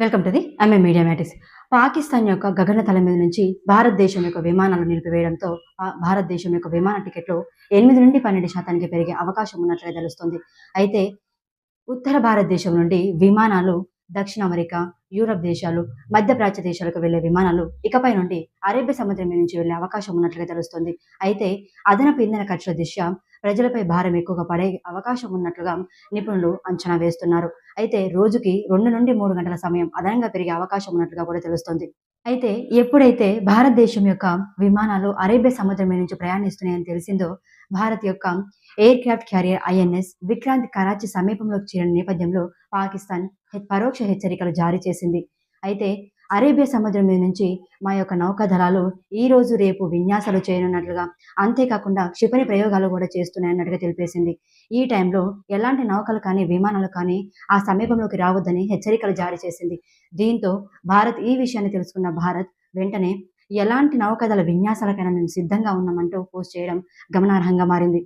Welcome to the MA media matics Pakistan యొక్క గగనతల మీద నుంచి భారతదేశం యొక్క విమానాలు నిలిపివేయడంతో భారతదేశం యొక్క విమాన టికెట్లు ఎనిమిది నుండి పన్నెండు శాతానికి పెరిగే అవకాశం ఉన్నట్లుగా తెలుస్తుంది. అయితే ఉత్తర భారతదేశం నుండి విమానాలు దక్షిణ అమెరికా యూరప్ దేశాలు మధ్యప్రాచ్య దేశాలకు వెళ్ళే విమానాలు ఇకపై నుండి అరేబియా సముద్రం నుంచి వెళ్ళే అవకాశం ఉన్నట్లుగా తెలుస్తుంది. అయితే అదనపు ఇంధన ఖర్చుల దిశ ప్రజలపై భారం ఎక్కువగా పడే అవకాశం ఉన్నట్లుగా నిపుణులు అంచనా వేస్తున్నారు. అయితే రోజుకి రెండు నుండి మూడు గంటల సమయం అదనంగా పెరిగే అవకాశం ఉన్నట్లుగా కూడా తెలుస్తుంది. అయితే ఎప్పుడైతే భారతదేశం యొక్క విమానాలు అరేబియా సముద్రం నుంచి ప్రయాణిస్తున్నాయని తెలిసిందో భారత్ యొక్క aircraft carrier INS Vikrant Karachi సమీపంలోకి చేరిన నేపథ్యంలో పాకిస్తాన్ పరోక్ష హెచ్చరికలు జారీ చేసింది. అయితే అరేబియా సముద్రం మీద నుంచి మా యొక్క నౌకాదళాలు ఈ రోజు రేపు విన్యాసాలు చేయనున్నట్లుగా అంతేకాకుండా క్షిపణి ప్రయోగాలు కూడా చేస్తున్నాయన్నట్టుగా తెలిపేసింది. ఈ టైంలో ఎలాంటి నౌకలు కానీ విమానాలు కానీ ఆ సమీపంలోకి రావద్దని హెచ్చరికలు జారీ చేసింది. దీంతో భారత్ ఈ విషయాన్ని తెలుసుకున్న భారత్ వెంటనే ఎలాంటి నౌకదళ విన్యాసాలకైనా మేము సిద్ధంగా ఉన్నామంటూ పోస్ట్ చేయడం గమనార్హంగా మారింది.